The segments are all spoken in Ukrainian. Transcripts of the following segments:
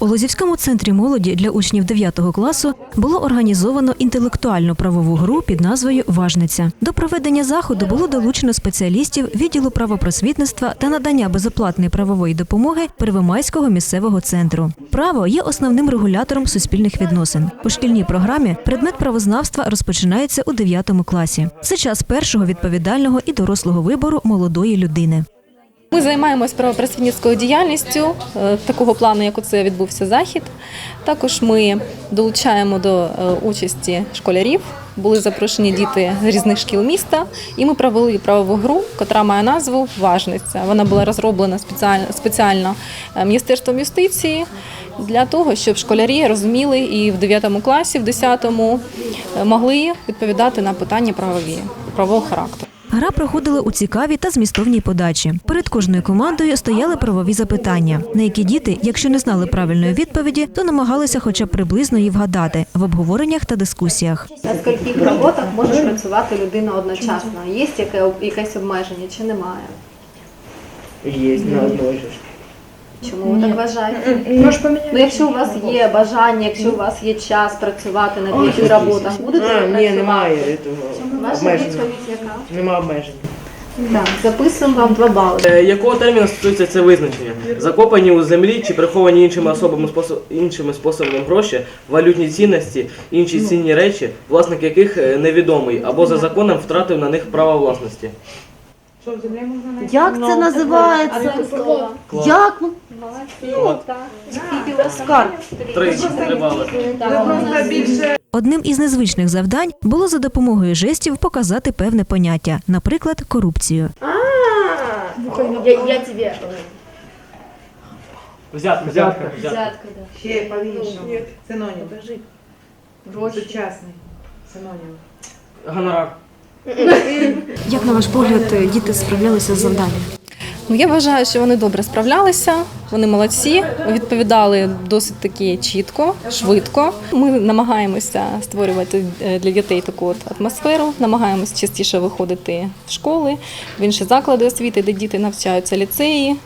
У Лозівському центрі молоді для учнів 9 класу було організовано інтелектуальну правову гру під назвою Важниця. До проведення заходу було долучено спеціалістів відділу правопросвітництва та надання безоплатної правової допомоги Первомайського місцевого центру. Право є основним регулятором суспільних відносин. У шкільній програмі предмет правознавства розпочинається у 9 класі. Це час першого відповідального і дорослого вибору молодої людини. Ми займаємось правопросвітницькою діяльністю е, такого плану, як оце відбувся захід. Також ми долучаємо до е, участі школярів. Були запрошені діти з різних шкіл міста, і ми провели правову гру, яка має назву Важниця. Вона була розроблена спеціально е, Міністерством юстиції для того, щоб школярі розуміли і в 9 класі, в 10 е, могли відповідати на питання правові правового характеру. Гра проходила у цікавій та змістовній подачі. Перед кожною командою стояли правові запитання, на які діти, якщо не знали правильної відповіді, то намагалися хоча б приблизно її вгадати в обговореннях та дискусіях. На скольких роботах може працювати людина одночасно? Є яке, якесь обмеження чи немає? Є на одной же. Чому ви так вважаєте? Ну, якщо у вас є бажання, якщо у вас є час працювати на деяких роботах, будете А, ви ні, працювати? немає Ваша обмеження. відповідь яка? Нема обмежень. Так, записуємо вам два бали. Е, Якого терміну стосується це визначення? Закопані у землі чи приховані іншими особами способ, іншими способами гроші, валютні цінності, інші цінні речі, власник яких е, невідомий або за законом втратив на них право власності. Як це називається? Як? ну, Скарб. Три три бали. Одним із незвичних завдань було за допомогою жестів показати певне поняття, наприклад, корупцію. Взятка, взятка, взятка. Ще по-іншому. Синонім. Сучасний. Синонім. Гонорар. Як на ваш погляд, діти справлялися з завданням? Ну, я вважаю, що вони добре справлялися, вони молодці, відповідали досить таки чітко, швидко. Ми намагаємося створювати е, для дітей таку от атмосферу, намагаємося частіше виходити в школи, в інші заклади освіти, де діти навчаються ліцеї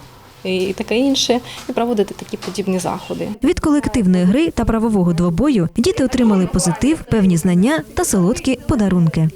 і таке інше, і проводити такі подібні заходи. Від колективної гри та правового двобою діти отримали позитив, певні знання та солодкі подарунки.